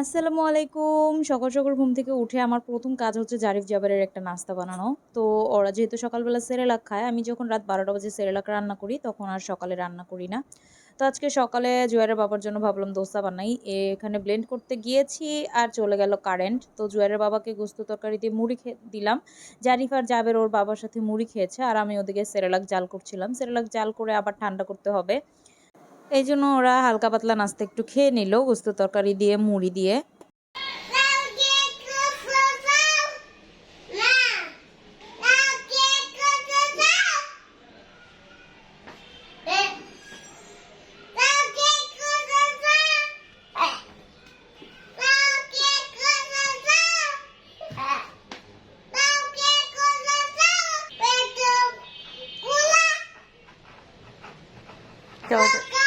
আসসালামু আলাইকুম। সকাল, সকাল ঘুম থেকে উঠে আমার প্রথম কাজ হচ্ছে জারিফ জাবেরের একটা নাস্তা বানানো। তো ওরা যেহেতু সকালবেলা সেরেলাক খায়, আমি যখন রাত ১২টা বাজে সেরেলাক রান্না করি, তখন আর সকালে রান্না করি না। তো আজকে সকালে জুয়ারের বাবার জন্য ভাবলাম দোসা বানাই। এখানে ব্লেন্ড করতে গিয়েছি আর চলে গেল কারেন্ট। তো জুয়ারের বাবাকে গোস্ত তরকারি দিয়ে মুড়ি খে দিলাম। জারিফ আর জাবের ওর বাবার সাথে মুড়ি খেয়েছে আর আমি ওদিকে সেরেলাক জাল করছিলাম। সেরেলাক জাল করে আবার ঠান্ডা করতে হবে। এইজন্য ওরা হালকা পাতলা নাস্তা একটু খেয়ে নিল গোস্ত তরকারি দিয়ে, মুড়ি দিয়ে। যাও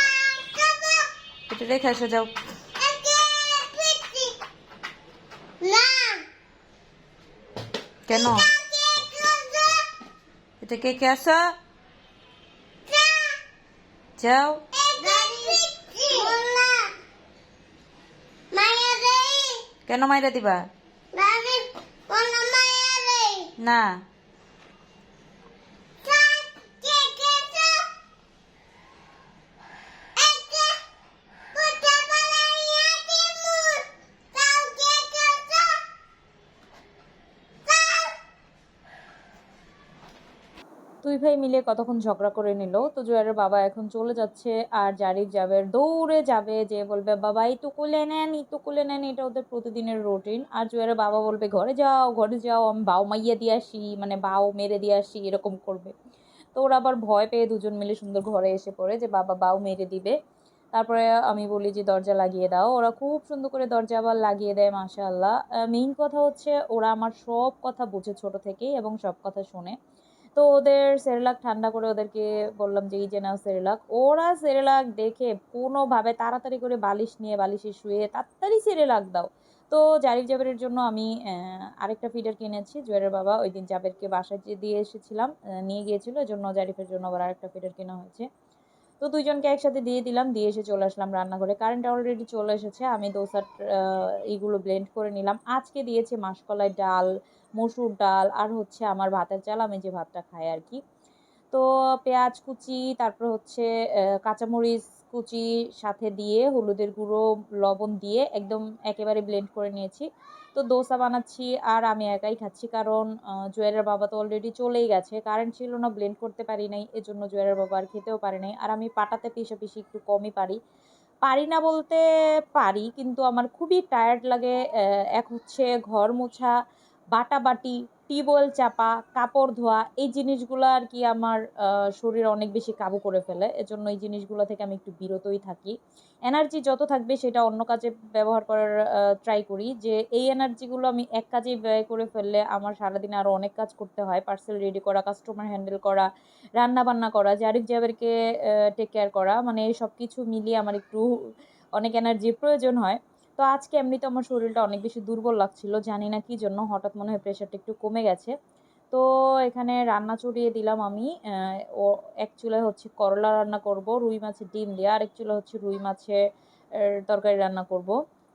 এটা রেখে আসো যাও। কেন? এটা কে কে আসো যাও। কেন মাইরা দিবা? না। দুই ভাই মিলে কতক্ষণ ঝগড়া করে নিল? তো জুয়ারের বাবা এখন চলে যাচ্ছে আর জারিফ যাবে দৌড়ে যাবে, যে বলবে, বাবা, এই তো নেন, এই তো নেন, এটা ওদের প্রতিদিনের রুটিন। আর জুয়ারের বাবা বলবে, ঘরে যাও ঘরে যাও, আমি বাও মাইয়া দিয়ে আসি মানে বাও মেরে দিয়ে আসি, এরকম করবে। তো ওরা আবার ভয় পেয়ে দুজন মিলে সুন্দর ঘরে এসে পড়ে যে, বাবা বাও মেরে দিবে। তারপরে আমি বলি যে, দরজা লাগিয়ে দাও। ওরা খুব সুন্দর করে দরজা আবার লাগিয়ে দেয়, মাশাআল্লাহ। মেইন কথা হচ্ছে, ওরা আমার সব কথা বুঝে ছোট থেকেই এবং সব কথা শোনে। তো ওদের সেরেলাক ঠান্ডা করে ওদেরকে বললাম যে, এই যে নাও সেরেলাক। ওরা সেরেলাক দেখে কোনোভাবে তাড়াতাড়ি করে বালিশ নিয়ে বালিশে শুয়ে তাড়াতাড়ি সেরেলাক দাও। তো জারিফ জাবেরের জন্য আমি আরেকটা ফিডার কিনেছি জুয়ারের বাবা ওই দিন জাবেরকে বাসায় দিয়ে এসেছিলাম নিয়ে গিয়েছিল। জন্য জারিফের জন্য আবার আরেকটা ফিডার কেনা হয়েছে। তো দুইজনকে একসাথে দিয়ে দিলাম, দিয়ে এসে চলে আসলাম রান্নাঘরে। কারেন্ট অলরেডি চলে এসেছে, আমি দোসার এইগুলো ব্লেন্ড করে নিলাম। আজকে দিয়েছে মাসকলাই ডাল, মসুর ডাল, আর হচ্ছে আমার ভাতের চাল, আমি যে ভাতটা খাই আর কি। তো পেঁয়াজ কুচি, তারপর হচ্ছে কাঁচামরিচ কুচি সাথে দিয়ে, হলুদের গুঁড়ো, লবণ দিয়ে একদম একেবারে ব্লেন্ড করে নিয়েছি। তো দোসা বানাচ্ছি আর আমি একাই খাচ্ছি কারণ জুয়েলের বাবা তো অলরেডি চলেই গেছে। কারেন্ট ছিল না ব্লেন্ড করতে পারি নাই, এজন্য জুয়েলের বাবা আর খেতেও পারে নাই। আর আমি পাটাতে পিষে পিষে একটু কমই পারি। পারি না বলতে পারি, কিন্তু আমার খুবই টায়ার্ড লাগে। এক হচ্ছে ঘর মোছা বাটাবাটি টিউবওয়েল চাপা, কাপড় ধোয়া, এই জিনিসগুলো আর কি আমার শরীর অনেক বেশি কাবু করে ফেলে। এজন্য এই জিনিসগুলো থেকে আমি একটু বিরতই থাকি। এনার্জি যত থাকবে সেটা অন্য কাজে ব্যবহার করার ট্রাই করি যে এই এনার্জিগুলো আমি এক কাজেই ব্যয় করে ফেললে আমার সারাদিনে আরও অনেক কাজ করতে হয়। পার্সেল রেডি করা কাস্টমার হ্যান্ডেল করা রান্না বান্না করা জারিফ জাবেরকে টেক কেয়ার করা মানে সব কিছু মিলিয়ে আমার একটু অনেক এনার্জির প্রয়োজন হয়। তো আজকে এমনিতে আমার শরীরটা অনেক বেশি দুর্বল লাগছিল, জানি না কি জন্য, হঠাৎ মনে হয় প্রেশারটা একটু কমে গেছে। তো এখানে রান্না চড়িয়ে দিলাম আমি ও এক চুলায় হচ্ছে করলা রান্না করব, রুই মাছের ডিম দিয়ে, আর এক চুলা হচ্ছে রুই মাছের তরকারি রান্না করব।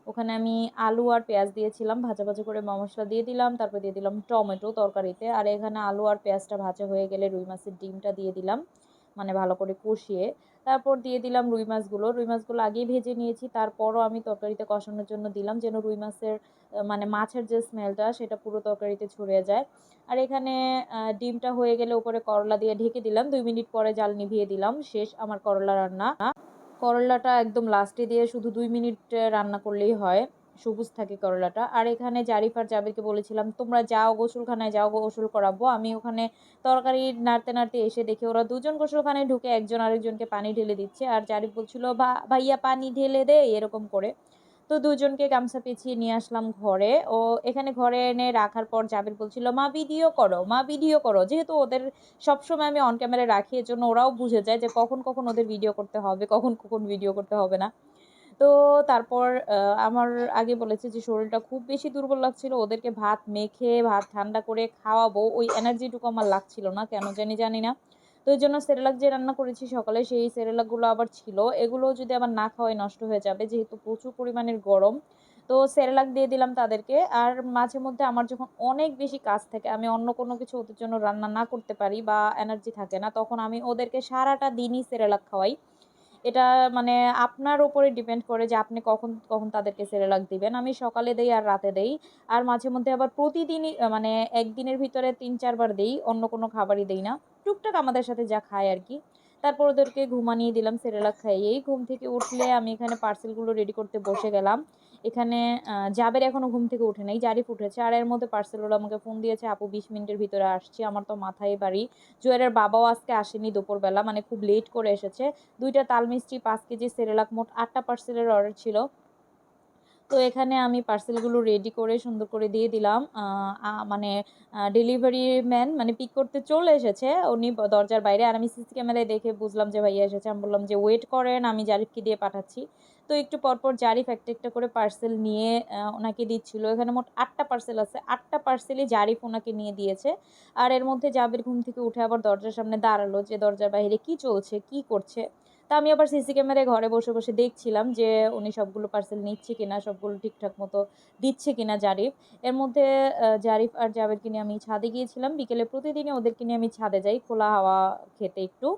ওখানে আমি আলু আর পেঁয়াজ দিয়েছিলাম, ভাজা ভাজা করে মশলা দিয়ে দিলাম, তারপর দিয়ে দিলাম টমেটো তরকারিতে, আর এখানে আলু আর পেঁয়াজটা ভাজা হয়ে গেলে রুই মাছের ডিমটা দিয়ে দিলাম মানে ভালো করে কষিয়ে। তারপর দিয়ে দিলাম রুই মাছগুলো। রুই মাছগুলো আগেই ভেজে নিয়েছি, তারপরও আমি তরকারিতে কষানোর জন্য দিলাম যেন রুই মাছের মানে মাছের যে স্মেলটা সেটা পুরো তরকারিতে ছড়িয়ে যায়। আর এখানে ডিমটা হয়ে গেলে উপরে করলা দিয়ে ঢেকে দিলাম। দুই মিনিট পরে জাল নিভিয়ে দিলাম। শেষ আমার করলা রান্না। করলাটা একদম লাস্টে দিয়ে শুধু দুই মিনিট রান্না করলেই হয়। সবুজ থাকে করলাটা। আর এখানে জারিফার জাবিরকে বলেছিলাম, তোমরা যাও গোসলখানায়, যাও গোসল করাবো। আমি ওখানে তরকারি নাড়তে নাড়তে এসে দেখে ওরা দুজন গোসলখানায় ঢুকে একজন আরেকজনকে পানি ঢেলে দিচ্ছে। আর জারিফ বলছিল ভাইয়া, পানি ঢেলে দে, এরকম করে। তো দুজনকে গামছা পেঁচিয়ে নিয়ে আসলাম ঘরে। ও এখানে ঘরে এনে রাখার পর জাবির বলছিল, মা, ভিডিও করো, মা, ভিডিও করো। যেহেতু ওদের সবসময় আমি অন ক্যামেরায় রাখি এর জন্য ওরাও বুঝে যায় যে কখন কখন ওদের ভিডিও করতে হবে, কখন কখন ভিডিও করতে হবে না। তো তারপর আমার আগে বলেছে যে শরীরটা খুব বেশি দুর্বল লাগছিল। ওদেরকে ভাত মেখে, ভাত ঠান্ডা করে খাওয়াবো। ওই এনার্জিটুকু আমার লাগছিল না, কেন জানি জানি না। তো এই জন্য সেরেলাক যে রান্না করেছি সকালে, সেই সেরেলাকগুলো আবার ছিল। এগুলো যদি আবার না খাওয়াই নষ্ট হয়ে যাবে, যেহেতু প্রচুর পরিমাণের গরম, তো সেরেলাক দিয়ে দিলাম তাদেরকে। আর মাঝে মধ্যে আমার যখন অনেক বেশি কাজ থাকে, আমি অন্য কোনো কিছু ওদের জন্য রান্না না করতে পারি বা এনার্জি থাকে না, তখন আমি ওদেরকে সারাটা দিনই সেরেলাক খাওয়াই। এটা মানে আপনার ওপরে ডিপেন্ড করে যে আপনি কখন কখন তাদেরকে সেরেলাক দিবেন। আমি সকালে দেই আর রাতে দেই। আর মাঝে মধ্যে আবার প্রতিদিনই মানে একদিনের ভিতরে তিন, চারবার দেই, অন্য কোনো খাবারই দেই না। টুকটাক আমাদের সাথে যা খায় আর কি। তারপর ওদেরকে ঘুমানিয়ে দিলাম সেরেলাক খাইয়েই। ঘুম থেকে উঠলে আমি এখানে পার্সেলগুলো রেডি করতে বসে গেলাম। এখানে জাবের এখনও ঘুম থেকে উঠে নাই জারিফ উঠেছে আর এর মধ্যে পার্সেল ওরা আমাকে ফোন দিয়েছে, আপু, বিশ মিনিটের ভিতরে আসছি, আমার তো মাথায় বাড়ি। জুয়েলের বাবাও আজকে আসেনি দুপুরবেলা মানে খুব লেট করে এসেছে। দুইটা তাল মিষ্টি পাঁচ কেজি সেরেলাক, মোট আটটা পার্সেলের অর্ডার ছিল। তো এখানে আমি পার্সেলগুলো রেডি করে সুন্দর করে দিয়ে দিলাম। মানে ডেলিভারি ম্যান মানে পিক করতে চলে এসেছে। উনি দরজার বাইরে আর আমি সিসি ক্যামেরায় দেখে বুঝলাম যে ভাইয়া এসেছে। আমি বললাম যে ওয়েট করেন, আমি জারিফকে দিয়ে পাঠাচ্ছি। তো একটু পরপর জারিফ একটা একটা করে পার্সেল নিয়ে ওনাকে দিচ্ছিল। এখানে মোট আটটা পার্সেল আছে। আটটা পার্সেলই জারিফ ওনাকে নিয়ে দিয়েছে। আর এর মধ্যে জাবের ঘুম থেকে উঠে আবার দরজার সামনে দাঁড়াল যে, দরজার বাইরে কি চলছে? কি করছে? তা আমি আবার সিসি ক্যামেরায় ঘরে বসে বসে দেখছিলাম যে উনি সবগুলো পার্সেল নিচ্ছে কিনা, সবগুলো ঠিকঠাক মতো দিচ্ছে কিনা জারিফ। এর মধ্যে জারিফ আর জাবেদকে নিয়ে আমি ছাদে গিয়েছিলাম। বিকেলে প্রতিদিনই ওদেরকে নিয়ে আমি ছাদে যাই, খোলা হাওয়া খেতে একটু।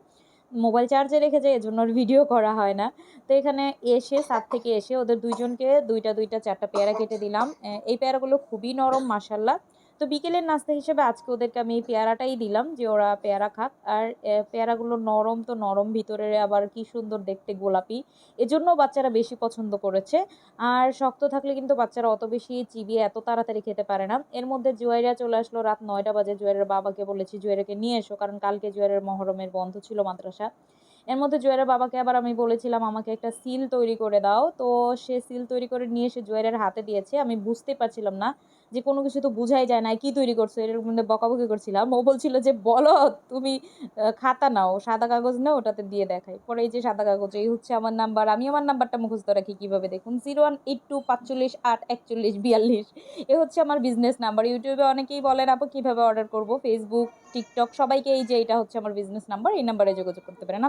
মোবাইল চার্জে রেখে যাই, এজন্য ভিডিও করা হয় না। তো এখানে এসে সাত থেকে এসে ওদের দুইজনকে দুইটা দুইটা চারটা পেয়ারা কেটে দিলাম। এই পেয়ারাগুলো খুবই নরম মাসাল্লাহ তো বিকেলের নাস্তা হিসেবে আজকে ওদেরকে আমি এই পেয়ারাটাই দিলাম যে ওরা পেয়ারা খাক। আর পেয়ারাগুলো নরম তো নরম ভিতরে আবার কি সুন্দর দেখতে গোলাপি। এজন্য বাচ্চারা বেশি পছন্দ করেছে। আর শক্ত থাকলে কিন্তু বাচ্চারা অত বেশি চিবিয়ে এত তাড়াতাড়ি খেতে পারে না। এর মধ্যে জুয়াইরা চলে আসলো রাত নয়টা বাজে। জুয়ারের বাবাকে বলেছি জুয়ারাকে নিয়ে এসো। কারণ কালকে জুয়ারের মহরমের বন্ধ ছিল মাদ্রাসা। এর মধ্যে জুয়ারের বাবাকে আবার আমি বলেছিলাম, আমাকে একটা সিল তৈরি করে দাও। তো সে সিল তৈরি করে নিয়ে এসে জুয়ারের হাতে দিয়েছে। আমি বুঝতে পারছিলাম না যে কোনো কিছু তো বুঝাই যায় না, কি তৈরি করছ? এর মধ্যে বকাবকি করছিলাম। ও বলছিল যে, বলো, তুমি খাতা নাও, সাদা কাগজ নাও, ওটাতে দিয়ে দেখাই। পরে এই যে সাদা কাগজ, এই হচ্ছে আমার নাম্বার। আমি আমার নাম্বারটা মুখস্থ রাখি কীভাবে দেখুন? জিরো ওয়ান এইট টু পাঁচচল্লিশ আট একচল্লিশ বিয়াল্লিশ। এ হচ্ছে আমার বিজনেস নাম্বার। ইউটিউবে অনেকেই বলেন, আপু, কীভাবে অর্ডার করব? ফেসবুক টিকটক সবাইকে এই যে, এটা হচ্ছে আমার বিজনেস নাম্বার। এই নাম্বারে যোগাযোগ করতে পারেন।